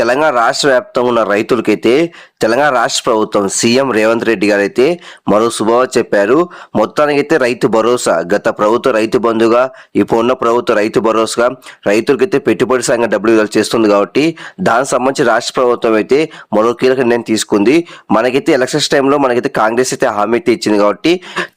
తెలంగాణ రాష్ట్ర వ్యాప్తంగా ఉన్న రైతులకైతే తెలంగాణ రాష్ట్ర ప్రభుత్వం సీఎం రేవంత్ రెడ్డి గారు అయితే మరో శుభవార్త చెప్పారు. మొత్తానికైతే రైతు భరోసా. గత ప్రభుత్వ రైతు బంధుగా ఇప్పుడు ఉన్న ప్రభుత్వ రైతు భరోసాగా రైతులకైతే పెట్టుబడి సంఘం డబ్బులు విడుదల చేస్తుంది కాబట్టి దానికి సంబంధించి రాష్ట్ర ప్రభుత్వం అయితే మరో కీలక నిర్ణయం తీసుకుంది. మనకైతే ఎలక్షన్స్ టైంలో మనకైతే కాంగ్రెస్ అయితే హామీ అయితే ఇచ్చింది కాబట్టి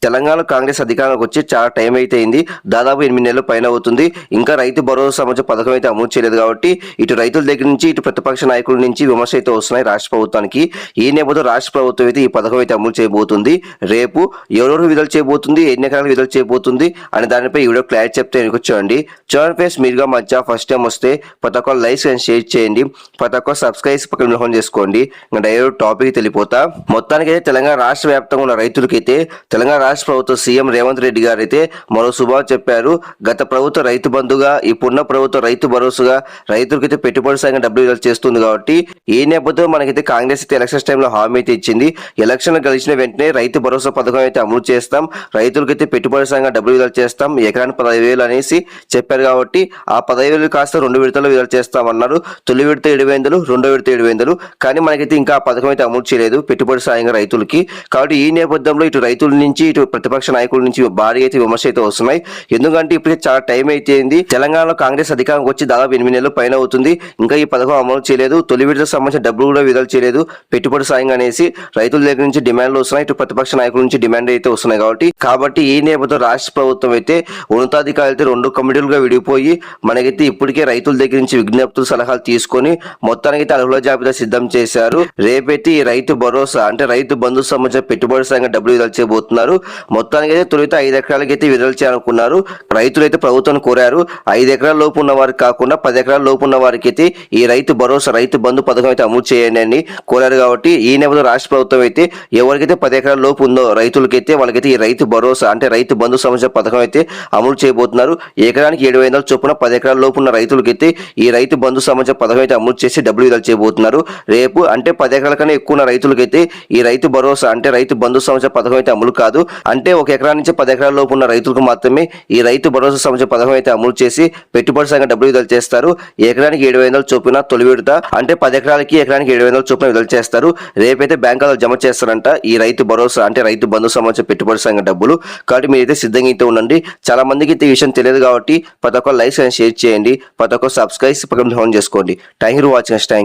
తెలంగాణ కాంగ్రెస్ అధికారంలోకి వచ్చి చాలా టైం అయితే అయింది. దాదాపు ఎనిమిది నెలలు పైన అవుతుంది. ఇంకా రైతు భరోసా సంబంధించిన పథకం అయితే అమలు చేయలేదు కాబట్టి ఇటు రైతుల దగ్గర నుంచి ఇటు ప్రతిపక్ష నాయకుల నుంచి విమర్శ అయితే వస్తున్నాయి రాష్ట్ర ప్రభుత్వానికి. ఈ నేపథ్యంలో రాష్ట్ర ప్రభుత్వం అయితే ఈ పథకం అయితే అమలు చేయబోతుంది. రేపు ఎవరెవరు విడుదల చేయబోతుంది ఎన్ని ఎకరాలు విడుదల చేయబోతుంది అనే దానిపై ఈ వీడియో క్లారిటీ చెప్తే చూడండి. చూడండి ఫేస్ మీరుగా మధ్య ఫస్ట్ టైం వస్తే ప్రతి ఒక్క లైక్స్ అండ్ షేర్ చేయండి. ప్రతి ఒక్క సబ్స్క్రైబ్ పక్కన నిర్వహణ చేసుకోండి. ఇంకా డైరెక్ట్ టాపిక్ తెలిపోతా మొత్తానికి అయితే తెలంగాణ రాష్ట్ర వ్యాప్తంగా ఉన్న రైతులకైతే తెలంగాణ రాష్ట్ర ప్రభుత్వ సీఎం రేవంత్ రెడ్డి గారు అయితే మరో శుభాలు చెప్పారు. గత ప్రభుత్వ రైతు బంధుగా ఇప్పుడున్న ప్రభుత్వ రైతు భరోసాగా రైతులకైతే పెట్టుబడి సంఘం డబ్బులు విడుదల చేస్తుంది కాబట్టి ఈ నేపథ్యంలో మనకైతే కాంగ్రెస్ అయితే ఎలక్షన్స్ టైంలో హామీ అయితే ఇచ్చింది. ఎలక్షన్ గెలిచిన వెంటనే రైతు భరోసా పథకం అయితే అమలు చేస్తాం. రైతులకైతే పెట్టుబడి సంఘం డబ్బులు విడుదల చేస్తాం. ఎకరానికి పదహైదు వేలు అనేసి చెప్పారు కాబట్టి ఆ పదహైదు వేలు కాస్త రెండు విడతలు విడుదల చేస్తామన్నారు. తొలి విడత ఏడు వేలు రెండో విడత ఏడు వేలు కానీ మనకైతే ఇంకా ఆ పథకం అయితే అమలు చేయలేదు పెట్టుబడి సాయంగా రైతులకి. కాబట్టి ఈ నేపథ్యంలో ఇటు రైతుల నుంచి ఇటు ప్రతిపక్ష నాయకుల నుంచి భారీ అయితే విమర్శ అయితే వస్తున్నాయి. ఎందుకంటే ఇప్పటికే చాలా టైం అయితే తెలంగాణలో కాంగ్రెస్ అధికారం వచ్చి దాదాపు ఎనిమిది నెలలు పైన అవుతుంది. ఇంకా ఈ పథకం అమలు చేయలేదు తొలి విడత సంబంధించిన డబ్బులు కూడా విడుదల చేయలేదు. పెట్టుబడి సాయం అనేసి రైతుల దగ్గర నుంచి డిమాండ్లు వస్తున్నాయి ఇటు ప్రతిపక్ష నాయకుల నుంచి డిమాండ్ అయితే వస్తున్నాయి కాబట్టి. కాబట్టి ఈ నేపథ్యంలో రాష్ట్ర ప్రభుత్వం అయితే ఉన్నతాధికారులతో అయితే రెండు కమిటీలుగా విడిపోయి మనకైతే ఇప్పటికే రైతుల దగ్గర నుంచి విజ్ఞప్తులు సలహాలు తీసుకొని మొత్తానికి అర్హుల జాబితా సిద్ధం చేశారు. రేపైతే ఈ రైతు భరోసా అంటే రైతు బంధు సంబంధించిన పెట్టుబడి సాయంగా డబ్బులు విడుదల చేయబోతున్నారు. మొత్తానికి అయితే తొలిత ఐదు ఎకరాలకైతే విడుదల చేయాలనుకున్నారు. రైతులు అయితే ప్రభుత్వం కోరారు. ఐదు ఎకరాల లోపు ఉన్న వారికి కాకుండా పది ఎకరాల లోపు ఉన్న వారికి అయితే ఈ రైతు భరోసా రైతు బంధు పథకం అయితే అమలు చేయండి అని కోరారు కాబట్టి ఈ నేపథ్యంలో రాష్ట్ర ప్రభుత్వం అయితే ఎవరికైతే పది ఎకరాల లోపు ఉందో రైతులకైతే వాళ్ళకైతే ఈ రైతు భరోసా అంటే రైతు బంధు సమస్య పథకం అయితే అమలు చేయబోతున్నారు. ఎకరానికి ఏడు వందల చొప్పున పది ఎకరాల లోపు ఉన్న రైతులకైతే ఈ రైతు బంధు సమస్య పథకం అయితే అమలు చేసి డబ్బులు విడుదల చేయబోతున్నారు. రేపు అంటే పది ఎకరాల కన్నా ఎక్కువ ఉన్న రైతులకైతే ఈ రైతు భరోసా అంటే రైతు బంధు సమస్య పథకం అయితే అమలు కాదు. అంటే ఒక ఎకరా నుంచి పది ఎకరాల లోపు ఉన్న రైతులకు మాత్రమే ఈ రైతు భరోసా సమస్య పథకం అయితే అమలు చేసి పెట్టుబడి సంఘం డబ్బులు విడుదల చేస్తారు. ఎకరానికి ఏడు వందల చొప్పున తొలి విడత అంటే పది ఎకరాలకి ఎకరానికి ఏడు వందల చొప్పున విడుదల చేస్తారు. రేపైతే బ్యాంకులో జమ చేస్తారంట ఈ రైతు భరోసా అంటే రైతు బంధు సంబంధించిన పెట్టుబడి సంఘం డబ్బులు. కాబట్టి మీరైతే సిద్ధంగా అయితే ఉండండి. చాలా మందికి అయితే ఈ విషయం తెలియదు కాబట్టి ప్రతి ఒక్క లైక్స్ అండ్ షేర్ చేయండి. ప్రతి ఒక్క సబ్స్క్రైబ్ పక్కన ఫోన్ చేసుకోండి. Thank you watching thank